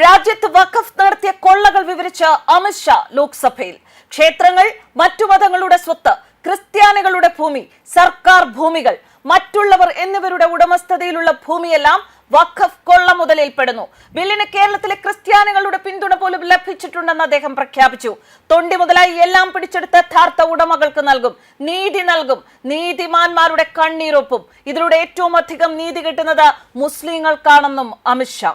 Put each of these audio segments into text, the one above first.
രാജ്യത്ത് വഖഫ് നടത്തിയ കൊള്ളകൾ വിവരിച്ച അമിത്ഷാ ലോക്സഭയിൽ. ക്ഷേത്രങ്ങൾ മറ്റു മതങ്ങളുടെ സ്വത്ത് ക്രിസ്ത്യാനികളുടെ ഭൂമി സർക്കാർ ഭൂമികൾ മറ്റുള്ളവർ എന്നിവരുടെ ഉടമസ്ഥതയിലുള്ള ഭൂമിയെല്ലാം വഖഫ് കൊള്ള മുതലിൽപ്പെടുന്നു. ബില്ലിന് കേരളത്തിലെ ക്രിസ്ത്യാനികളുടെ പിന്തുണ പോലും ലഭിച്ചിട്ടുണ്ടെന്ന് അദ്ദേഹം പ്രഖ്യാപിച്ചു. തൊണ്ടി മുതലായി എല്ലാം പിടിച്ചെടുത്ത യഥാർത്ഥ ഉടമകൾക്ക് നൽകും നീതി നൽകും നീതിമാന്മാരുടെ കണ്ണീരൊപ്പും. ഇതിലൂടെ ഏറ്റവും അധികം നീതി കിട്ടുന്നത് മുസ്ലിങ്ങൾക്കാണെന്നും അമിത്ഷാ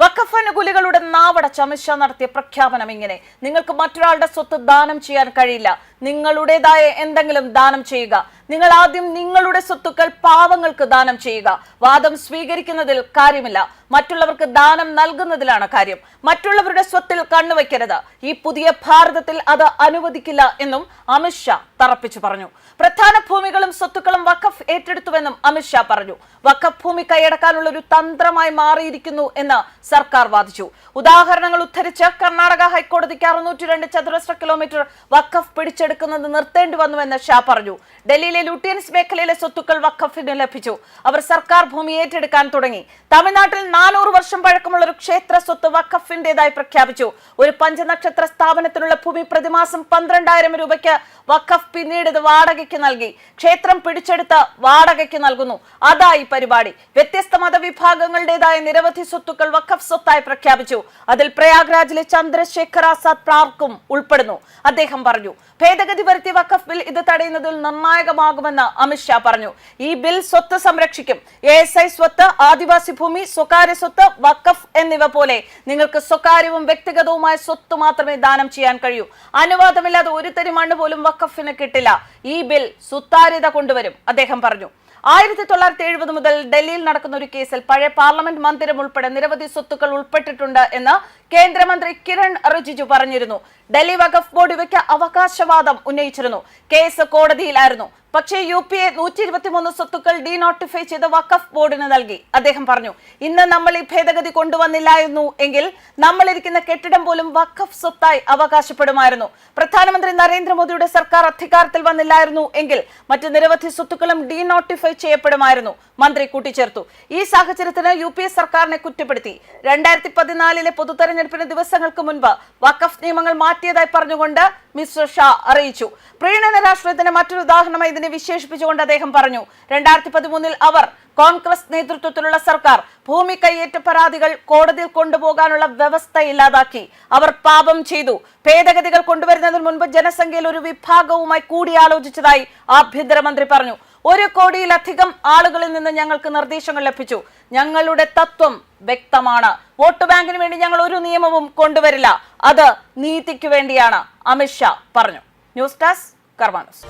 വഖഫ് അനുകൂലികളുടെ നാവട അമിത്ഷാ നടത്തിയ പ്രഖ്യാപനം ഇങ്ങനെ. നിങ്ങൾക്ക് മറ്റൊരാളുടെ സ്വത്ത് ദാനം ചെയ്യാൻ കഴിയില്ല. നിങ്ങളുടേതായ എന്തെങ്കിലും ദാനം ചെയ്യുക. നിങ്ങൾ ആദ്യം നിങ്ങളുടെ സ്വത്തുക്കൾ പാവങ്ങൾക്ക് ദാനം ചെയ്യുക. വാദം സ്വീകരിക്കുന്നതിൽ കാര്യമില്ല. മറ്റുള്ളവർക്ക് ദാനം നൽകുന്നതിലാണ് കാര്യം. മറ്റുള്ളവരുടെ സ്വത്തിൽ കണ്ണുവയ്ക്കരുത് ഈ പുതിയ ഭാരതത്തിൽ അത് അനുവദിക്കില്ല എന്നും അമിത്ഷാ തറപ്പിച്ചു പറഞ്ഞു. പ്രധാന ഭൂമികളും സ്വത്തുക്കളും വഖഫ് ഏറ്റെടുത്തുവെന്നും അമിത്ഷാ പറഞ്ഞു. വഖഫ് ഭൂമി കൈയടക്കാനുള്ള ഒരു തന്ത്രമായി മാറിയിരിക്കുന്നു എന്ന് സർക്കാർ വാദിച്ചു. ഉദാഹരണങ്ങൾ ഉദ്ധരിച്ച് കർണാടക ഹൈക്കോടതിക്ക് അറുന്നൂറ്റി രണ്ട് ചതുരശ്ര കിലോമീറ്റർ വഖഫ് പിടിച്ചെടുക്കുന്നത് നിർത്തേണ്ടി വന്നുവെന്ന് ഷാ പറഞ്ഞു. ഡൽഹിയിലെ ലുട്ടിയൻസ് മേഖലയിലെ സ്വത്തുക്കൾ വഖഫിന് ലഭിച്ചു. അവർ സർക്കാർ ഭൂമി ഏറ്റെടുക്കാൻ തുടങ്ങി. തമിഴ്നാട്ടിൽ നാനൂറ് വർഷം പഴക്കമുള്ള ഒരു ക്ഷേത്ര സ്വത്ത് വഖഫിന്റേതായി പ്രഖ്യാപിച്ചു. ഒരു പഞ്ചനക്ഷത്ര സ്ഥാപനത്തിനുള്ള ഭൂമി പ്രതിമാസം പന്ത്രണ്ടായിരം രൂപയ്ക്ക് വഖഫ് പിന്നീട് വാടകയ്ക്ക് നൽകി. ക്ഷേത്രം പിടിച്ചെടുത്ത് വാടകയ്ക്ക് നൽകുന്നു. അതായി പരിപാടി. വ്യത്യസ്ത മതവിഭാഗങ്ങളുടേതായ നിരവധി സ്വത്തുക്കൾ വഖഫ് സ്വത്തായി പ്രഖ്യാപിച്ചു. അതിൽ പ്രയാഗ്രാജിലെ ചന്ദ്രശേഖർ ആസാദ് പ്രാർക്കും ഉൾപ്പെടുന്നു. അദ്ദേഹം പറഞ്ഞു ഭേദഗതി വരുത്തിയ വഖഫ് ബിൽ ഇത് തടയുന്നതിൽ നിർണായകമാകുമെന്ന് അമിത്ഷാ പറഞ്ഞു. ഈ ബിൽ സ്വത്ത് സംരക്ഷിക്കും. എ എസ് ഐ സ്വത്ത് ആദിവാസി ഭൂമി സ്വകാര്യ സ്വത്ത് വഖഫ് എന്നിവ പോലെ നിങ്ങൾക്ക് സ്വകാര്യവും വ്യക്തിഗതവുമായ സ്വത്ത് മാത്രമേ ദാനം ചെയ്യാൻ കഴിയൂ. അനുവാദമില്ലാതെ ഒരു തരി മണ്ണ് പോലും വഖഫിന് കിട്ടില്ല. ഈ ബിൽ സുതാര്യത കൊണ്ടുവരും അദ്ദേഹം പറഞ്ഞു. ആയിരത്തി തൊള്ളായിരത്തി എഴുപത് മുതൽ ഡൽഹിയിൽ നടക്കുന്ന ഒരു കേസിൽ പഴയ പാർലമെന്റ് മന്ദിരം ഉൾപ്പെടെ നിരവധി സ്വത്തുക്കൾ ഉൾപ്പെട്ടിട്ടുണ്ട് എന്ന് കേന്ദ്രമന്ത്രി കിരൺ റിജിജു പറഞ്ഞിരുന്നു. ഡൽഹി വഖഫ് ബോർഡ് ഇവയ്ക്ക് അവകാശവാദം ഉന്നയിച്ചിരുന്നു. കേസ് കോടതിയിലായിരുന്നു. പക്ഷേ യു പി എ നൂറ്റി ഇരുപത്തിമൂന്ന് സ്വത്തുക്കൾ ഡീനോട്ടിഫൈ ചെയ്ത് വഖഫ് ബോർഡിന് നൽകി. അദ്ദേഹം പറഞ്ഞു ഇന്ന് നമ്മൾ ഈ ഭേദഗതി കൊണ്ടുവന്നില്ലായിരുന്നു എങ്കിൽ നമ്മളിരിക്കുന്ന കെട്ടിടം പോലും വഖഫ് സ്വത്തായി അവകാശപ്പെടുമായിരുന്നു. പ്രധാനമന്ത്രി നരേന്ദ്രമോദിയുടെ സർക്കാർ അധികാരത്തിൽ വന്നില്ലായിരുന്നു എങ്കിൽ മറ്റ് നിരവധി സ്വത്തുക്കളും ഡീനോട്ടിഫൈ ചെയ്യപ്പെടുമായിരുന്നു മന്ത്രി കൂട്ടിച്ചേർത്തു. ഈ സാഹചര്യത്തിന് യു പി എ സർക്കാരിനെ കുറ്റപ്പെടുത്തി. രണ്ടായിരത്തി പതിനാലിലെ പൊതു തെരഞ്ഞെടുപ്പിന് ദിവസങ്ങൾക്ക് മുൻപ് വഖഫ് നിയമങ്ങൾ മാറ്റിയതായി പറഞ്ഞുകൊണ്ട് മിസ്റ്റർ ഷാ അറിയിച്ചു. പ്രീണന രാഷ്ട്രീയത്തിന് മറ്റൊരു ഉദാഹരണമായി ഇതിനെ വിശേഷിപ്പിച്ചുകൊണ്ട് അദ്ദേഹം പറഞ്ഞു രണ്ടായിരത്തി പതിമൂന്നിൽ അവർ കോൺഗ്രസ് നേതൃത്വത്തിലുള്ള സർക്കാർ ഭൂമി കൈയേറ്റ പരാതികൾ കോടതിയിൽ കൊണ്ടുപോകാനുള്ള വ്യവസ്ഥ ഇല്ലാതാക്കി. അവർ പാപം ചെയ്തു. ഭേദഗതികൾ കൊണ്ടുവരുന്നതിന് മുൻപ് ജനസംഖ്യയിൽ ഒരു വിഭാഗവുമായി കൂടിയാലോചിച്ചതായി ആഭ്യന്തരമന്ത്രി പറഞ്ഞു. ഒരു കോടിയിലധികം ആളുകളിൽ നിന്ന് ഞങ്ങൾക്ക് നിർദ്ദേശങ്ങൾ ലഭിച്ചു. ഞങ്ങളുടെ തത്വം വ്യക്തമാണ്. വോട്ട് ബാങ്കിന് വേണ്ടി ഞങ്ങൾ ഒരു നിയമവും കൊണ്ടുവരില്ല. അത് നീതിക്ക് വേണ്ടിയാണ്. അമിത്ഷാ പറഞ്ഞു. News desk കർമാനസ്.